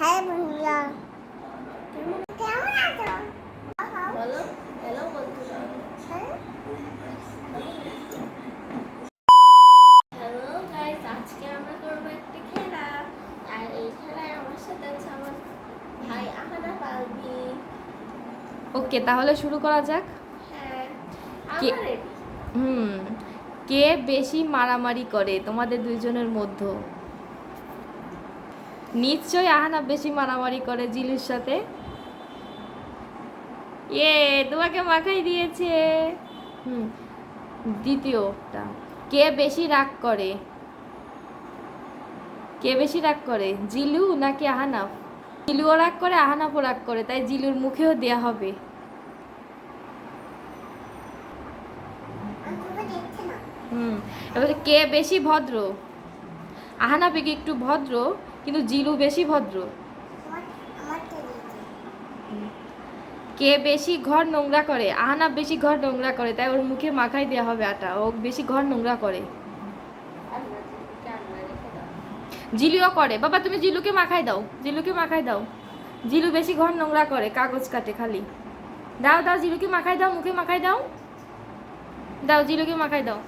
হ্যাঁ বন্ধুরা কেমন আছো বলো হ্যালো বন্ধুরা হ্যাঁ? হ্যালো গাইস আজকে আমরা করব একটা খেলা। আর এই খেলায় আমার সাথে আছে আমার ভাই আহানা পালবি। ওকে তাহলে শুরু করা যাক। হ্যাঁ কে- হুম কে বেশি মারামারি করে তোমাদের দুইজনের মধ্যে? নিশ্চয়ই আহানা বেশি মারামারি করে জিলুর সাথে। এ তোমাকে মাখাই দিয়েছে। হুম দ্বিতীয়টা। কে বেশি রাগ করে? কে বেশি রাগ করে জিলু নাকি আহানাফ জিলুও রাগ করে আহানাফও রাগ করে তাই জিলুর মুখেও দেয়া হবে। হুম এবারে কে বেশি ভদ্র? আহানা বেগে একটু ভদ্র কিন্তু জিলু বেশি ভদ্র। কে বেশি ঘর নোংরা করে? আহানা বেশি ঘর নোংরা করে, তাই ওর মুখে মাখাই দেওয়া হবে আটা। ও বেশি ঘর নোংরা করে। জিলুও করে। বাবা, তুমি জিলুকে মাখাই দাও। জিলুকে মাখাই দাও। জিলু বেশি ঘর নোংরা করে, কাগজ কাটে খালি। দাও দাও, জিলুকে মাখাই দাও, মুখে মাখাই দাও। দাও, জিলুকে মাখাই দাও।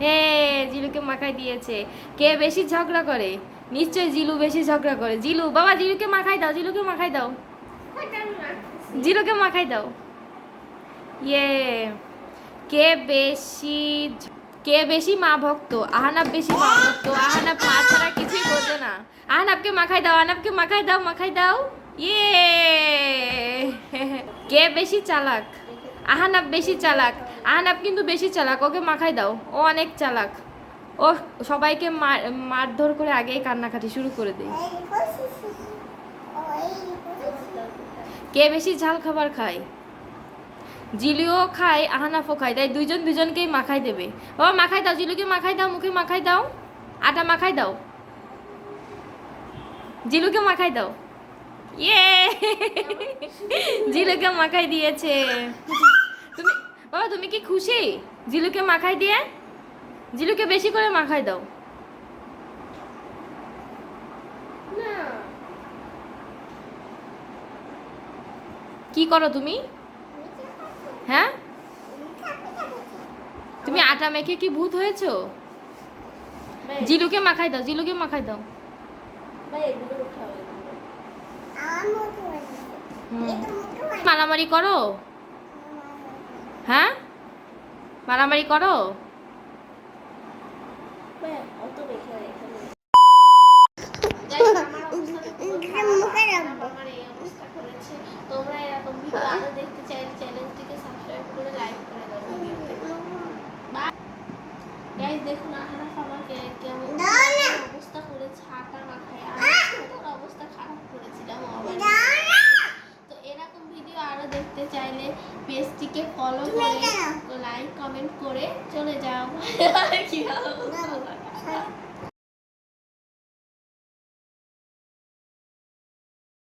হে, জিলুকে মাখাই দিয়েছে। কে বেশি ঝগড়া করে? নিশ্চয়ই জিলু বেশি ঝগড়া করে। জিলু, বাবা, জিলুকে মাখাই দাও, জিলুকে মাখাই দাও। জিলুকে। মাখাই দাও। ইয়ে কে বেশি কে বেশি মা ভক্ত? আহানাব বেশি মা ভক্ত। আহানাব মা ছাড়া কিছুই বোঝে না। আহানাবকে মাখাই দাও, আহানাবকে মাখাই দাও মাখাই দাও। ইয়ে! কে বেশি চালাক? আহানাব বেশি চালাক। আহানাব কিন্তু বেশি চালাক, ওকে মাখাই দাও। ও অনেক চালাক। ও, সবাইকে মার, মারধর করে আগেই কান্নাকাটি শুরু করে দেয় কে বেশি ঝাল খাবার খায়? জিলিও খায়, আহানাফও খায়, তাই দুইজন দুজনকেই মাখাই দেবে। বাবা মাখাই দাও, জিলুকে মাখাই দাও, মুখে মাখাই দাও। আটা মাখাই দাও। জিলুকে মাখাই দাও। ইয়ে! জিলুকে মাখাই দিয়েছে। তুমি, বাবা, তুমি কি খুশি? জিলুকে মাখাই দিয়ে? জিলুকে বেশি করে মাখাই দাও। কি করো তুমি? হ্যাঁ? তুমি আটা মেখে কি ভূত হয়েছো? জিলুকে মাখাই দাও জিলুকে মাখাই দাও। মারামারি করো? হ্যাঁ? মারামারি করো? অবস্থা করেছে মাথায় অবস্থা খারাপ করেছিলাম তো এরকম ভিডিও আরও দেখতে চাইলে পেজটিকে ফলো করে লাইক কমেন্ট করে চলে যাও কি হবে?